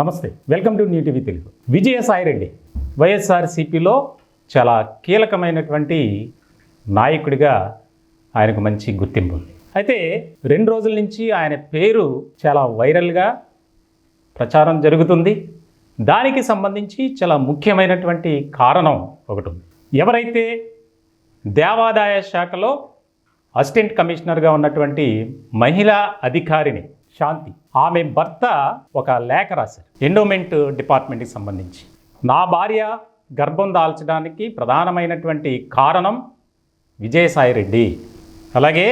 నమస్తే welcome to new TV Telugu. Vijayasai Reddy వైఎస్ఆర్సీపీలో చాలా కీలకమైనటువంటి నాయకుడిగా ఆయనకు మంచి గుర్తింపు ఉంది. అయితే రెండు రోజుల నుంచి ఆయన పేరు చాలా వైరల్గా ప్రచారం జరుగుతుంది. దానికి సంబంధించి చాలా ముఖ్యమైనటువంటి కారణం ఒకటి ఉంది. ఎవరైతే దేవాదాయ శాఖలో అసిస్టెంట్ కమిషనర్గా ఉన్నటువంటి మహిళా అధికారిని శాంతి. ఆమె భర్త ఒక లేఖ రాశారు. ఎండోమెంట్ డిపార్ట్మెంట్కి సంబంధించి. నా భార్య గర్భం దాల్చడానికి ప్రధానమైనటువంటి కారణం విజయసాయి రెడ్డి. అలాగే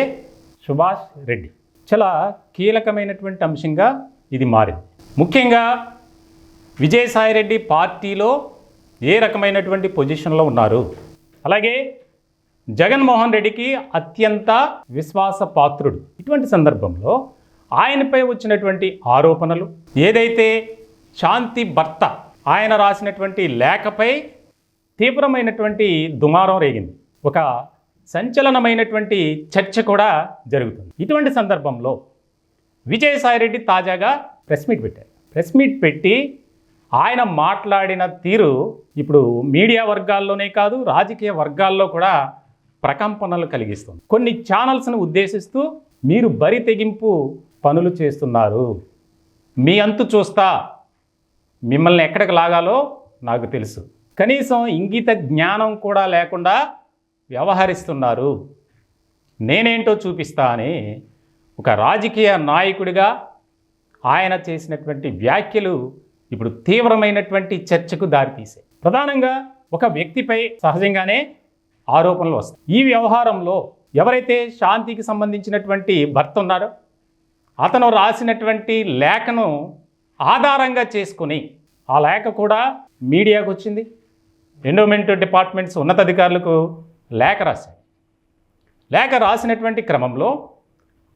సుభాష్ రెడ్డి. చాలా కీలకమైనటువంటి అంశంగా ఇది మారింది. ముఖ్యంగా విజయసాయి రెడ్డి పార్టీలో ఏ రకమైనటువంటి పొజిషన్లో ఉన్నారు? అలాగే జగన్మోహన్ రెడ్డికి అత్యంత విశ్వాసపాత్రుడు. ఇటువంటి సందర్భంలో ఆయనపై వచ్చినటువంటి ఆరోపణలు ఏదైతే శాంతి భర్త ఆయన రాసినటువంటి లేఖపై తీవ్రమైనటువంటి దుమారం రేగింది. ఒక సంచలనమైనటువంటి చర్చ కూడా జరుగుతుంది. ఇటువంటి సందర్భంలో విజయసాయిరెడ్డి తాజాగా ప్రెస్ మీట్ పెట్టారు. ప్రెస్ మీట్ పెట్టి ఆయన మాట్లాడిన తీరు ఇప్పుడు మీడియా వర్గాల్లోనే కాదు రాజకీయ వర్గాల్లో కూడా ప్రకంపనలు కలిగిస్తుంది. కొన్ని ఛానల్స్ను ఉద్దేశిస్తూ మీరు బరి తెగింపు పనులు చేస్తున్నారు. మీ అంతు చూస్తా మిమ్మల్ని ఎక్కడికి లాగాలో నాకు తెలుసు. కనీసం ఇంగిత జ్ఞానం కూడా లేకుండా వ్యవహరిస్తున్నారు. నేనేంటో చూపిస్తా అని ఒక రాజకీయ నాయకుడిగా ఆయన చేసినటువంటి వ్యాఖ్యలు ఇప్పుడు తీవ్రమైనటువంటి చర్చకు దారితీసాయి ప్రధానంగా ఒక వ్యక్తిపై సహజంగానే ఆరోపణలు వస్తాయి. ఈ వ్యవహారంలో ఎవరైతే శాంతికి సంబంధించినటువంటి భర్త ఉన్నారో అతను రాసినటువంటి లేఖను ఆధారంగా చేసుకుని ఆ లేఖ కూడా మీడియాకు వచ్చింది. ఎండోమెంట్ డిపార్ట్మెంట్స్ ఉన్నతాధికారులకు లేఖ రాశారు లేఖ రాసినటువంటి క్రమంలో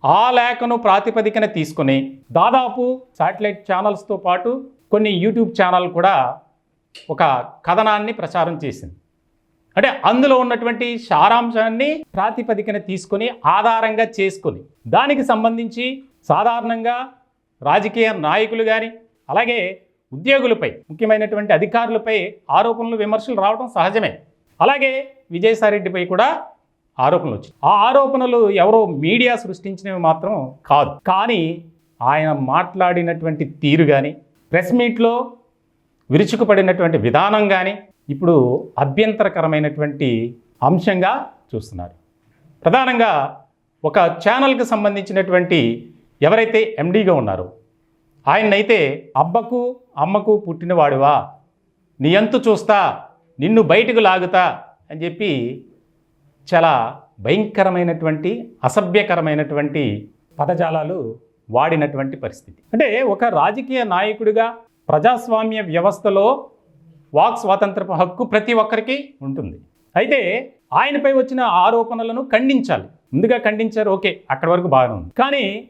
ఆ లేఖను ప్రాతిపదికన తీసుకుని దాదాపు శాటిలైట్ ఛానల్స్తో పాటు కొన్ని యూట్యూబ్ ఛానల్ కూడా ఒక కథనాన్ని ప్రచారం చేసింది. అంటే అందులో ఉన్నటువంటి సారాంశాన్ని ప్రాతిపదికన తీసుకొని ఆధారంగా చేసుకొని దానికి సంబంధించి సాధారణంగా రాజకీయ నాయకులు కానీ అలాగే ఉద్యోగులపై ముఖ్యమైనటువంటి అధికారులపై ఆరోపణలు విమర్శలు రావడం సహజమే. అలాగే విజయసాయిరెడ్డిపై కూడా ఆరోపణలు వచ్చాయి. ఆ ఆరోపణలు ఎవరో మీడియా సృష్టించినవి మాత్రం కాదు. కానీ ఆయన మాట్లాడినటువంటి తీరు కానీ ప్రెస్ మీట్లో విరుచుకుపడినటువంటి విధానం కానీ ఇప్పుడు అభ్యంతరకరమైనటువంటి అంశంగా చూస్తున్నారు. ప్రధానంగా ఒక ఛానల్కి సంబంధించినటువంటి ఎవరైతే ఎండీగా ఉన్నారో ఆయన్నైతే అబ్బకు అమ్మకు పుట్టినవాడివా? నీ అంతు చూస్తా నిన్ను బయటకు లాగుతా అని చెప్పి చాలా భయంకరమైనటువంటి అసభ్యకరమైనటువంటి పదజాలాలు వాడినటువంటి పరిస్థితి. అంటే ఒక రాజకీయ నాయకుడిగా ప్రజాస్వామ్య వ్యవస్థలో వాక్ స్వాతంత్రపు హక్కు ప్రతి ఒక్కరికి ఉంటుంది. అయితే ఆయనపై వచ్చిన ఆరోపణలను ఖండించాలి. ముందుగా ఖండించారు ఓకే అక్కడి వరకు బాగానే ఉంది. కానీ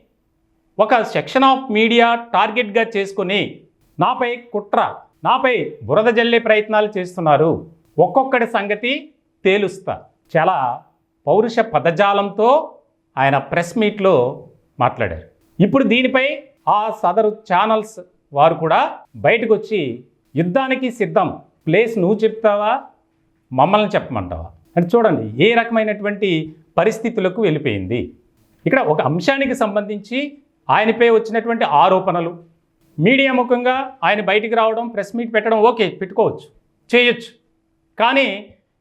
ఒక సెక్షన్ ఆఫ్ మీడియా టార్గెట్గా చేసుకుని నాపై కుట్ర నాపై బురద జల్లే ప్రయత్నాలు చేస్తున్నారు. ఒక్కొక్కటి సంగతి తేలుస్తా. చాలా పౌరుష పదజాలంతో ఆయన ప్రెస్ మీట్లో మాట్లాడారు. ఇప్పుడు దీనిపై ఆ సదరు ఛానల్స్ వారు కూడా బయటకు వచ్చి యుద్ధానికి సిద్ధం. ప్లేస్ నువ్వు చెప్తావా? మమ్మల్ని చెప్పమంటావా? అంటే చూడండి ఏ రకమైనటువంటి పరిస్థితులకు వెళ్ళిపోయింది. ఇక్కడ ఒక అంశానికి సంబంధించి ఆయనపై వచ్చినటువంటి ఆరోపణలు మీడియా ముఖంగా ఆయన బయటికి రావడం ప్రెస్ మీట్ పెట్టడం ఓకే పెట్టుకోవచ్చు చేయొచ్చు. కానీ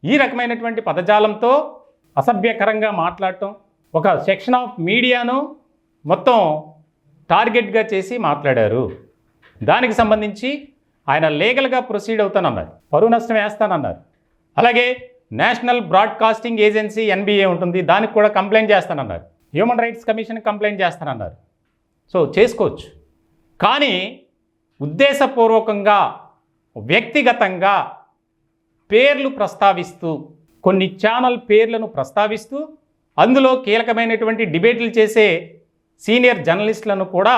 ఈ రకమైనటువంటి పదజాలంతో అసభ్యకరంగా మాట్లాడటం ఒక సెక్షన్ ఆఫ్ మీడియాను మొత్తం టార్గెట్గా చేసి మాట్లాడారు. దానికి సంబంధించి ఆయన లీగల్గా ప్రొసీడ్ అవుతానన్నారు పరువు నష్టం వేస్తానన్నారు. అలాగే నేషనల్ బ్రాడ్కాస్టింగ్ ఏజెన్సీ ఎన్బిఏ ఉంటుంది దానికి కూడా కంప్లైంట్ చేస్తానన్నారు. హ్యూమన్ రైట్స్ కమిషన్ కంప్లైంట్ చేస్తానన్నారు. సో చేసుకోవచ్చు. కానీ ఉద్దేశపూర్వకంగా వ్యక్తిగతంగా పేర్లు ప్రస్తావిస్తూ కొన్ని ఛానల్ పేర్లను ప్రస్తావిస్తూ అందులో కీలకమైనటువంటి డిబేట్లు చేసే సీనియర్ జర్నలిస్టులను కూడా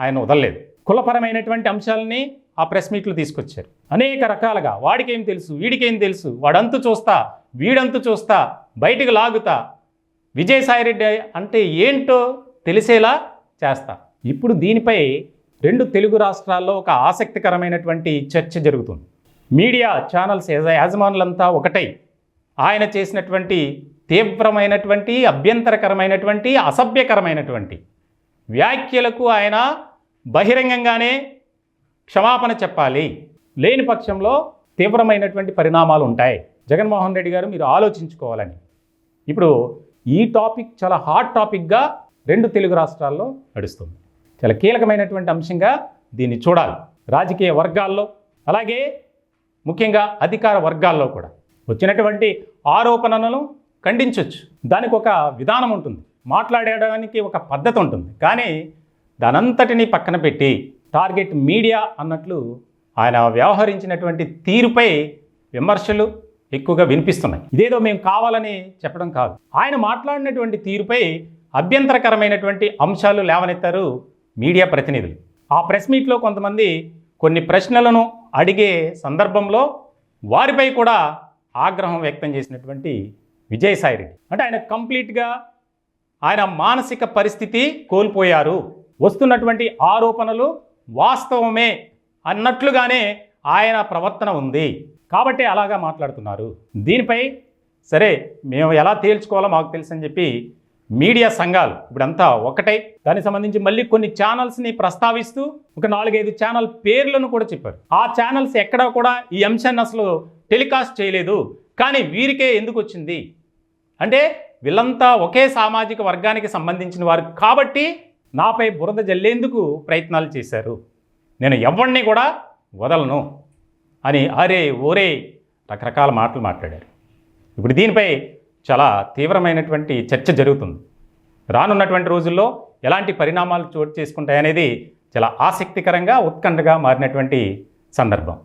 ఆయన వదలలేదు. కులపరమైనటువంటి అంశాలని ఆ ప్రెస్ మీట్లు తీసుకొచ్చారు. అనేక రకాలుగా వాడికేం తెలుసు వీడికేం తెలుసు వాడంతు చూస్తా వీడంతు చూస్తా బయటికి లాగుతా విజయసాయిరెడ్డి అంటే ఏంటో తెలిసేలా చేస్తా. ఇప్పుడు దీనిపై రెండు తెలుగు రాష్ట్రాల్లో ఒక ఆసక్తికరమైనటువంటి చర్చ జరుగుతుంది. మీడియా ఛానల్స్ యజ- యాజమానులంతా ఒకటై ఆయన చేసినటువంటి తీవ్రమైనటువంటి అభ్యంతరకరమైనటువంటి అసభ్యకరమైనటువంటి వ్యాఖ్యలకు ఆయన బహిరంగంగానే క్షమాపణ చెప్పాలి. లేని పక్షంలో తీవ్రమైనటువంటి పరిణామాలు ఉంటాయి. జగన్మోహన్ రెడ్డి గారు మీరు ఆలోచించుకోవాలని. ఇప్పుడు ఈ టాపిక్ చాలా హాట్ టాపిక్గా రెండు తెలుగు రాష్ట్రాల్లో నడుస్తుంది. చాలా కీలకమైనటువంటి అంశంగా దీన్ని చూడాలి. రాజకీయ వర్గాల్లో అలాగే ముఖ్యంగా అధికార వర్గాల్లో కూడా. వచ్చినటువంటి ఆరోపణలను ఖండించవచ్చు దానికి ఒక విధానం ఉంటుంది. మాట్లాడడానికి ఒక పద్ధతి ఉంటుంది. కానీ దానంతటినీ పక్కన పెట్టి టార్గెట్ మీడియా అన్నట్లు ఆయన వ్యవహరించినటువంటి తీరుపై విమర్శలు ఎక్కువగా వినిపిస్తున్నాయి. ఇదేదో మేము కావాలని చెప్పడం కాదు. ఆయన మాట్లాడినటువంటి తీరుపై అభ్యంతరకరమైనటువంటి అంశాలు లేవనెత్తారు మీడియా ప్రతినిధులు. ఆ ప్రెస్ మీట్లో కొంతమంది కొన్ని ప్రశ్నలను అడిగే సందర్భంలో వారిపై కూడా ఆగ్రహం వ్యక్తం చేసినటువంటి విజయసాయిరెడ్డి అంటే ఆయన కంప్లీట్గా ఆయన మానసిక పరిస్థితి కోల్పోయారు. వస్తున్నటువంటి ఆరోపణలు వాస్తవమే అన్నట్లుగానే ఆయన ప్రవర్తన ఉంది. కాబట్టి అలాగా మాట్లాడుతున్నారు. దీనిపై సరే మేము ఎలా తేల్చుకోవాలో మాకు తెలుసని చెప్పి మీడియా సంఘాలు ఇప్పుడంతా ఒకటై. దానికి సంబంధించి మళ్ళీ కొన్ని ఛానల్స్ని ప్రస్తావిస్తూ ఒక నాలుగైదు ఛానల్ పేర్లను కూడా చెప్పారు. ఆ ఛానల్స్ ఎక్కడా కూడా ఈ అంశాన్ని అసలు టెలికాస్ట్ చేయలేదు. కానీ వీరికే ఎందుకు వచ్చింది? అంటే వీళ్ళంతా ఒకే సామాజిక వర్గానికి సంబంధించిన వారు కాబట్టి నాపై బురద జల్లేందుకు ప్రయత్నాలు చేశారు. నేను ఎవరిని కూడా వదలను అని అరే ఓరే రకరకాల మాటలు మాట్లాడారు. ఇప్పుడు దీనిపై చాలా తీవ్రమైనటువంటి చర్చ జరుగుతుంది. రానున్నటువంటి రోజుల్లో ఎలాంటి పరిణామాలు చోటు చేసుకుంటాయనేది చాలా ఆసక్తికరంగా ఉత్కంఠగా మారినటువంటి సందర్భం.